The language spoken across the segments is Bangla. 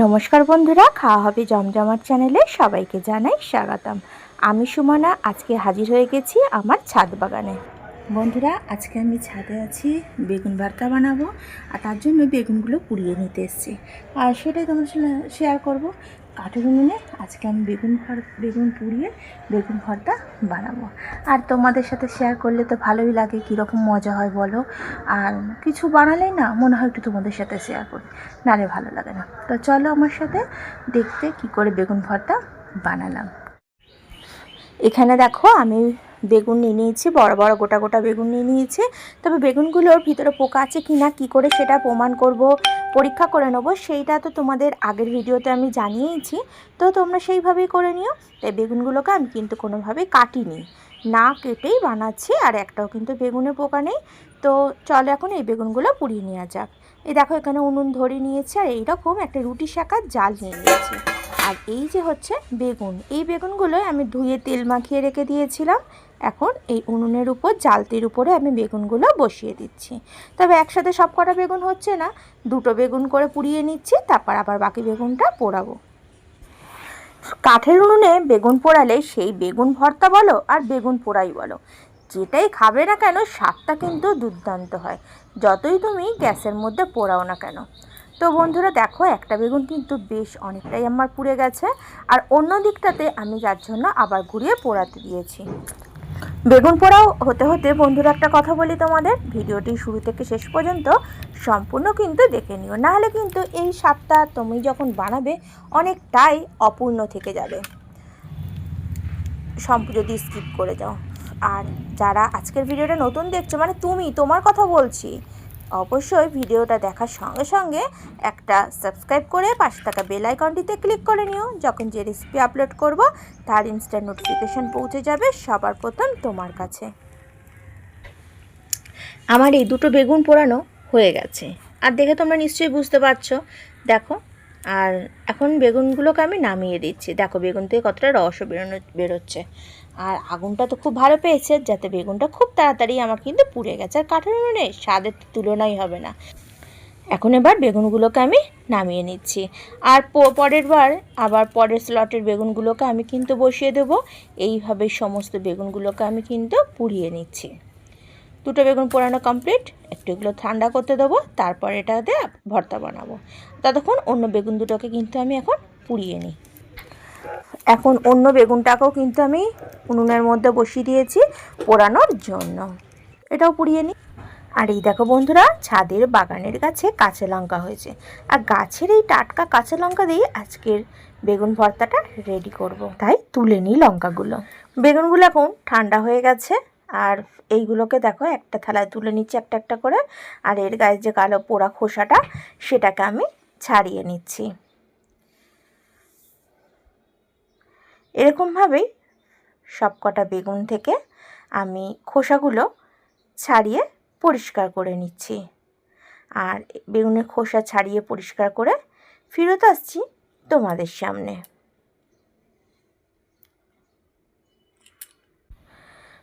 নমস্কার বন্ধুরা, খাওয়া হবে জমজমার চ্যানেলে সবাইকে জানাই স্বাগতম। আমি সুমনা, আজকে হাজির হয়ে গেছি আমার ছাদ বাগানে। বন্ধুরা, আজকে আমি ছাদে আছি, বেগুন ভর্তা বানাবো, আর তার জন্য বেগুনগুলো পুড়িয়ে নিতে এসেছি। আর সেটাই তোমার সঙ্গে শেয়ার করব। কাঠের উনুনে আজকে আমি বেগুন ভর, বেগুন পুড়িয়ে বেগুন ভর্তা বানাবো। আর তোমাদের সাথে শেয়ার করলে তো ভালোই লাগে, কীরকম মজা হয় বলো। আর কিছু বানালেই না, মনে হয় একটু তোমাদের সাথে শেয়ার করি। নাহলে ভালো লাগে না। তো চলো আমার সাথে দেখতে কি করে বেগুন ভর্তা বানালাম। এখানে দেখো আমি বেগুন নিয়ে নিয়েছি, বড় বড় গোটা গোটা বেগুন নিয়ে নিয়েছি। তবে বেগুনগুলোর ভিতরে পোকা আছে কি না কী করে সেটা প্রমাণ করব, পরীক্ষা করে নেব। সেইটা তো তোমাদের আগের ভিডিওতে আমি জানিয়েছি। তো তোমরা সেইভাবেই করে নিও। তাই বেগুনগুলোকে আমি কিন্তু কোনোভাবেই কাটিনি। না কেটেই বানাচ্ছি, আর একটাও কিন্তু বেগুনে পোকা নেই। তো চলো এখন এই বেগুনগুলো পুড়িয়ে নেওয়া যাক। এই দেখো এখানে উনুন ধরে নিয়েছে আর এইরকম একটা রুটি শাকার জাল নিয়ে নিয়েছে। আর এই যে হচ্ছে বেগুন, এই বেগুনগুলো আমি ধুয়ে তেল মাখিয়ে রেখে দিয়েছিলাম। এখন এই উনুনের উপর জালতির উপরে আমি বেগুনগুলো বসিয়ে দিচ্ছি। তবে একসাথে সব কটা বেগুন হচ্ছে না, দুটো বেগুন করে পুড়িয়ে নিচ্ছি, তারপর আবার বাকি বেগুনটা পোড়াবো। কাঠের উনুনে বেগুন পোড়ালে সেই বেগুন ভর্তা বলো আর বেগুন পোড়াই বলো। যেটাই খাবে না কেন, স্বাদটা কিন্তু দুর্দান্ত হয়। যতই তুমি গ্যাসের মধ্যে পোড়াও না কেন। তো বন্ধুরা, দেখো, একটা বেগুন কিন্তু বেশ অনেকটাই আমার পুড়ে গেছে। আর অন্য দিকটাতে আমি যার জন্য আবার ঘুরিয়ে পোড়াতে দিয়েছি। বেগুন পোড়াও হতে হতে বন্ধুরা, একটা কথা বলি তোমাদের। ভিডিওটি শুরু থেকে শেষ পর্যন্ত সম্পূর্ণ কিন্তু দেখে নিও। নাহলে কিন্তু এই স্বাদটা তুমি যখন বানাবে, অনেকটাই অপূর্ণ থেকে যাবে। যদি স্কিপ করে যাও। আর যারা আজকের ভিডিওটা নতুন দেখছ মানে তুমি, তোমার কথা বলছি, অবশ্যই ভিডিওটা দেখার সঙ্গে সঙ্গে একটা সাবস্ক্রাইব করে পাশে থাকা বেল আইকনটিতে ক্লিক করে নিও। যখন যে রেসিপি আপলোড করব, তার ইনস্ট্যান্ট নোটিফিকেশান পৌঁছে যাবে সবার প্রথম তোমার কাছে। আমার এই দুটো বেগুন পোড়ানো হয়ে গেছে। আর দেখে তোমরা নিশ্চয়ই বুঝতে পারছ। দেখো আর এখন বেগুনগুলোকে আমি নামিয়ে দিচ্ছি। দেখো, বেগুন থেকে কতটা রসও বেরোনো, বেরোচ্ছে। আর আগুনটা তো খুব ভালো পেয়েছে, যাতে বেগুনটা খুব তাড়াতাড়ি আমার কিন্তু পুড়ে গেছে। আর কাঠের উনুনে স্বাদের তুলনাই হবে না। এখন এবার বেগুনগুলোকে আমি নামিয়ে নিচ্ছি। আর পরের বার আবার পরের স্লটের বেগুনগুলোকে আমি কিন্তু বসিয়ে দেবো। এইভাবে সমস্ত বেগুনগুলোকে আমি কিন্তু পুড়িয়ে নিচ্ছি। দুটো বেগুন পোড়ানো কমপ্লিট একটু এগুলো ঠান্ডা করতে দেবো, তারপর এটাতে ভর্তা বানাবো। ততক্ষণ অন্য বেগুন দুটোকে কিন্তু আমি এখন পুড়িয়ে নিই। এখন অন্য বেগুনটাকেও কিন্তু আমি উনুনের মধ্যে বসিয়ে দিয়েছি পোড়ানোর জন্য। এটাও পুড়িয়ে নিই। আর এই দেখো বন্ধুরা, ছাদের বাগানের গাছে কাঁচা লঙ্কা হয়েছে। আর গাছের এই টাটকা কাঁচা লঙ্কা দিয়ে আজকের বেগুন ভর্তাটা রেডি করব। তাই তুলে নিই লঙ্কাগুলো। বেগুনগুলো এখন ঠান্ডা হয়ে গেছে। আর এইগুলোকে দেখো একটা থালায় তুলে নিচ্ছি একটা একটা করে। আর এর গায়ে যে কালো পোড়া খোসাটা, সেটাকে আমি ছাড়িয়ে নিচ্ছি। এরকমভাবেই সব কটা বেগুন থেকে আমি খোসাগুলো ছাড়িয়ে পরিষ্কার করে নিচ্ছি। আর বেগুনের খোসা ছাড়িয়ে পরিষ্কার করে ফেরত আসছি তোমাদের সামনে।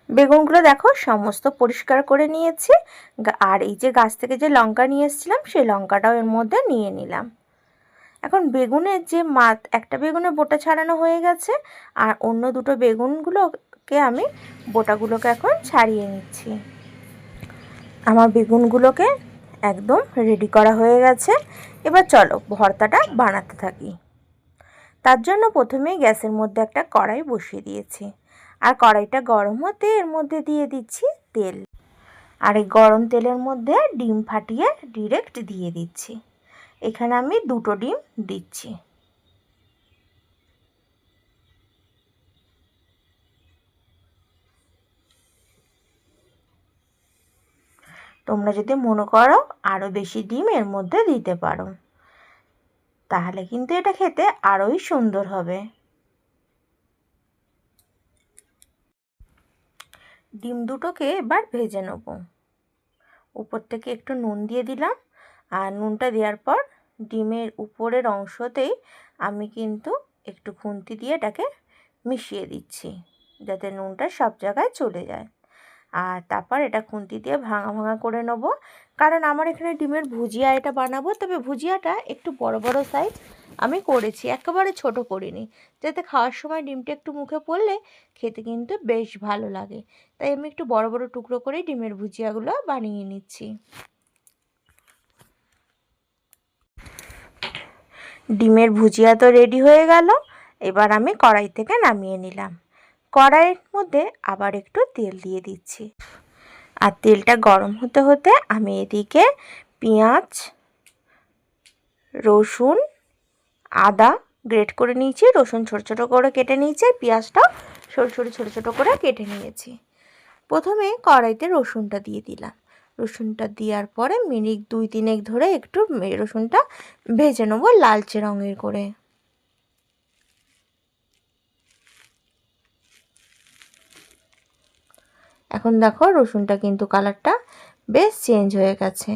বেগুনগুলো দেখো সমস্ত পরিষ্কার করে নিয়েছি। আর এই যে গাছ থেকে যে লঙ্কা নিয়ে এসেছিলাম, সেই লঙ্কাটাও এর মধ্যে নিয়ে নিলাম। এখন বেগুনের যে মাত একটা বেগুনের বোটা ছাড়ানো হয়ে গেছে, আর অন্য দুটো বেগুনগুলোকে আমি বোটাগুলোকে এখন ছাড়িয়ে নিচ্ছি। আমার বেগুনগুলোকে একদম রেডি করা হয়ে গেছে। এবার চলো ভর্তাটা বানাতে থাকি। তার জন্য প্রথমেই গ্যাসের মধ্যে একটা কড়াই বসিয়ে দিয়েছি। আর কড়াইটা গরম হতে এর মধ্যে দিয়ে দিচ্ছি তেল। আর এই গরম তেলের মধ্যে ডিম ফাটিয়ে ডিরেক্ট দিয়ে দিচ্ছি। এখানে আমি দুটো ডিম দিচ্ছি। তোমরা যদি মনে করো আরও বেশি ডিম এর মধ্যে দিতে পারো, তাহলে কিন্তু এটা খেতে আরোই সুন্দর হবে। ডিম দুটোকে এবার ভেজে নেব। উপর থেকে একটু নুন দিয়ে দিলাম আর নুনটা দেওয়ার পর ডিমের উপরের অংশতেই আমি কিন্তু একটু খুন্তি দিয়ে এটাকে মিশিয়ে দিচ্ছি যাতে নুনটা সব জায়গায় চলে যায়। আর তারপর এটা খুন্তি দিয়ে ভাঙা ভাঙা করে নেব। কারণ আমার এখানে ডিমের ভুজিয়া এটা বানাবো, তবে ভুজিয়াটা একটু বড় বড় সাইজ আমি করেছি, একেবারে ছোট করিনি। যাতে খাওয়ার সময় ডিমটা একটু মুখে পড়লে খেতে কিন্তু বেশ ভালো লাগে। তাই আমি একটু বড় বড় টুকরো করে ডিমের ভুজিয়াগুলো বানিয়ে নিচ্ছি। ডিমের ভুজিয়া তো রেডি হয়ে গেল, এবার আমি কড়াই থেকে নামিয়ে নিলাম। কড়াইয়ের মধ্যে আবার একটু তেল দিয়ে দিচ্ছি। আর তেলটা গরম হতে হতে আমি এদিকে পেঁয়াজ, রসুন, আদা গ্রেট করে নিয়েছি, রসুন ছোটো ছোটো করে কেটে নিয়েছি, আর পেঁয়াজটাও ছোটো ছোটো ছোটো ছোটো করে কেটে নিয়েছি। প্রথমে কড়াইতে রসুনটা দিয়ে দিলাম। রসুনটা দেওয়ার পরে মিনিট দুই তিনেক ধরে একটু রসুনটা ভেজে নেব লালচে রঙের করে। এখন দেখো রসুনটা কিন্তু কালারটা বেশ চেঞ্জ হয়ে গেছে।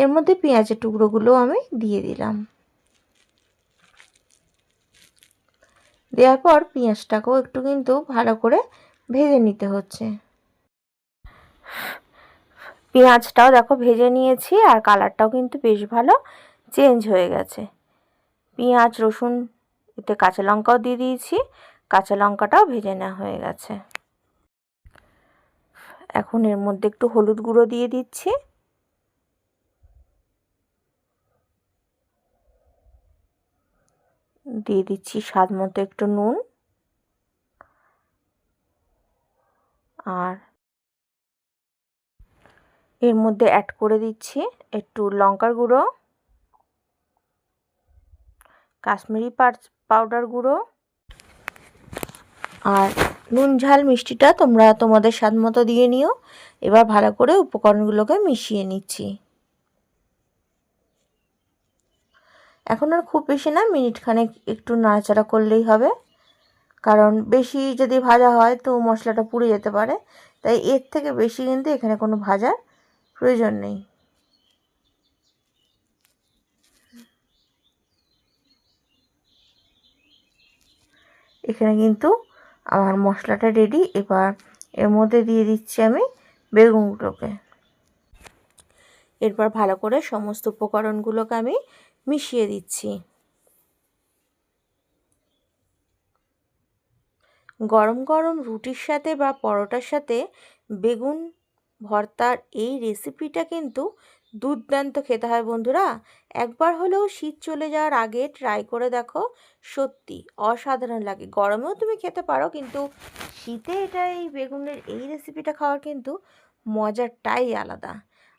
এর মধ্যে পেঁয়াজের টুকরোগুলো আমি দিয়ে দিলাম। দেওয়ার পর পেঁয়াজটাকেও একটু কিন্তু ভালো করে ভেজে নিতে হচ্ছে। পেঁয়াজটাও দেখো ভেজে নিয়েছি আর কালারটাও কিন্তু বেশ ভালো চেঞ্জ হয়ে গেছে। পেঁয়াজ, রসুন, এতে কাঁচা লঙ্কাও দিয়ে দিয়েছি, কাঁচা লঙ্কাটাও ভেজে নেওয়া হয়ে গেছে। এখন এর মধ্যে একটু হলুদ গুঁড়ো দিয়ে দিচ্ছি। দিয়ে দিচ্ছি স্বাদ মতো একটু নুন। আর এর মধ্যে অ্যাড করে দিচ্ছি একটু লঙ্কার গুঁড়ো, কাশ্মীরি পাউডার গুঁড়ো, আর নুন, ঝাল, মিষ্টিটা তোমরা তোমাদের স্বাদ মতো দিয়ে নিও। এবার ভালো করে উপকরণগুলোকে মিশিয়ে নিচ্ছি। এখন আর খুব বেশি না মিনিট খানেক একটু নাড়াচাড়া করলেই হবে। কারণ বেশি যদি ভাজা হয় তো মশলাটা পুড়ে যেতে পারে। তাই এর থেকে বেশি কিন্তু এখানে কোনো ভাজার প্রয়োজন নেই। এখানে কিন্তু আমার মশলাটা রেডি এবার এর মধ্যে দিয়ে দিচ্ছি আমি বেগুনগুলোকে এরপর ভালো করে সমস্ত উপকরণগুলোকে আমি মিশিয়ে দিচ্ছি। গরম গরম রুটির সাথে বা পরোটার সাথে বেগুন ভর্তার এই রেসিপিটা কিন্তু দুর্দান্ত খেতে হয় বন্ধুরা। একবার হলেও শীত চলে যাওয়ার আগে ট্রাই করে দেখো। সত্যি অসাধারণ লাগে। গরমেও তুমি খেতে পারো, কিন্তু শীতে এটা এই বেগুনের এই রেসিপিটা খাওয়ার কিন্তু মজাটাই আলাদা।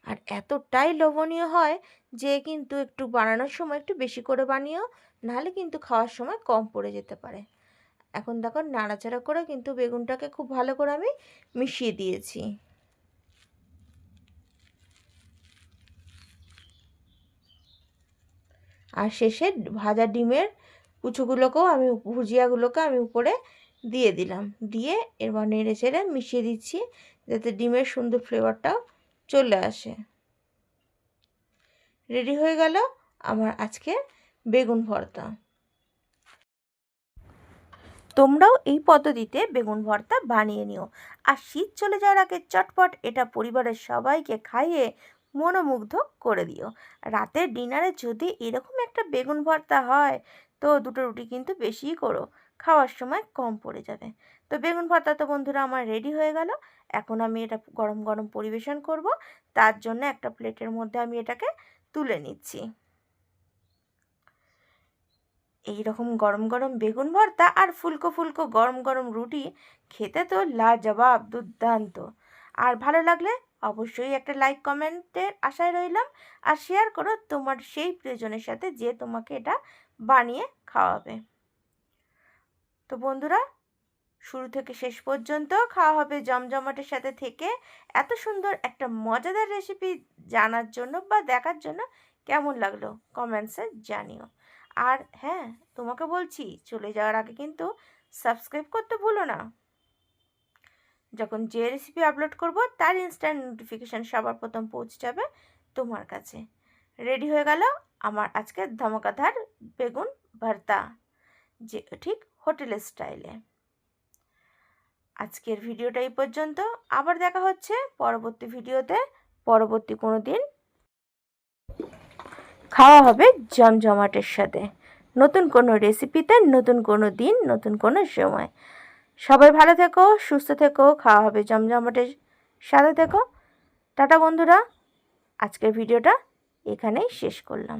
আর এতটাই লোভনীয় হয় যে কিন্তু একটু বানানোর সময় একটু বেশি করে বানিয়েও, নাহলে কিন্তু খাওয়ার সময় কম পড়ে যেতে পারে। এখন দেখো নাড়াচাড়া করে কিন্তু বেগুনটাকে খুব ভালো করে আমি মিশিয়ে দিয়েছি। আর শেষে ভাজা ডিমের কুচুগুলোকেও আমি ভুজিয়াগুলোকে আমি উপরে দিয়ে দিলাম। দিয়ে এবার নেড়ে চেড়ে মিশিয়ে দিচ্ছি যাতে ডিমের সুন্দর ফ্লেভারটাও চলে আসে। রেডি হয়ে গেল আমার আজকে বেগুন ভর্তা। তোমরাও এই পদ্ধতিতে বেগুন ভর্তা বানিয়ে নিও। আর শীত চলে যাওয়ার আগে চটপট এটা পরিবারের সবাইকে খাইয়ে মনোমুগ্ধ করে দিও। রাতের ডিনারে যদি এরকম একটা বেগুন ভর্তা হয়, তো দুটো রুটি কিন্তু বেশিই করো। খাওয়ার সময় কম পড়ে যাবে। তো বেগুন ভর্তা তো বন্ধুরা আমার রেডি হয়ে গেল। এখন আমি এটা গরম গরম পরিবেশন করব। তার জন্য একটা প্লেটের মধ্যে আমি এটাকে তুলে নিচ্ছি। এই রকম গরম গরম বেগুন ভর্তা আর ফুলকো ফুলকো গরম গরম রুটি খেতে তো লাজবাব, দুর্দান্ত। আর ভালো লাগলে অবশ্যই একটা লাইক কমেন্টের আশায় রইলাম। আর শেয়ার করো তোমার সেই প্রিয়জনের সাথে যে তোমাকে এটা বানিয়ে খাওয়াবে। তো বন্ধুরা, শুরু থেকে শেষ পর্যন্ত খাওয়া হবে জমজমাটের সাথে থেকে। এত সুন্দর একটা মজাদার রেসিপি জানার জন্য বা দেখার জন্য কেমন লাগল কমেন্টসে জানিও। আর হ্যাঁ তোমাকে বলছি, চলে যাওয়ার আগে কিন্তু সাবস্ক্রাইব করতে ভুলো না। যখন যে রেসিপি আপলোড করব, তার ইনস্ট্যান্ট নোটিফিকেশান সবার প্রথম পৌঁছে যাবে তোমার কাছে। রেডি হয়ে গেল আমার আজকে ধমাকাধার বেগুন ভর্তা, যে ঠিক হোটেলের স্টাইলে আজকের ভিডিওটা এই পর্যন্ত। আবার দেখা হচ্ছে পরবর্তী ভিডিওতে। পরবর্তী কোনো দিন খাওয়া হবে জমজমাটের সাথে। নতুন কোনো রেসিপিতে নতুন কোনো দিন, নতুন কোনো সময়। সবাই ভালো থেকো, সুস্থ থেকো, খাওয়া হবে জমজমাটের সাথে থেকো। টাটা বন্ধুরা, আজকের ভিডিওটা এখানেই শেষ করলাম।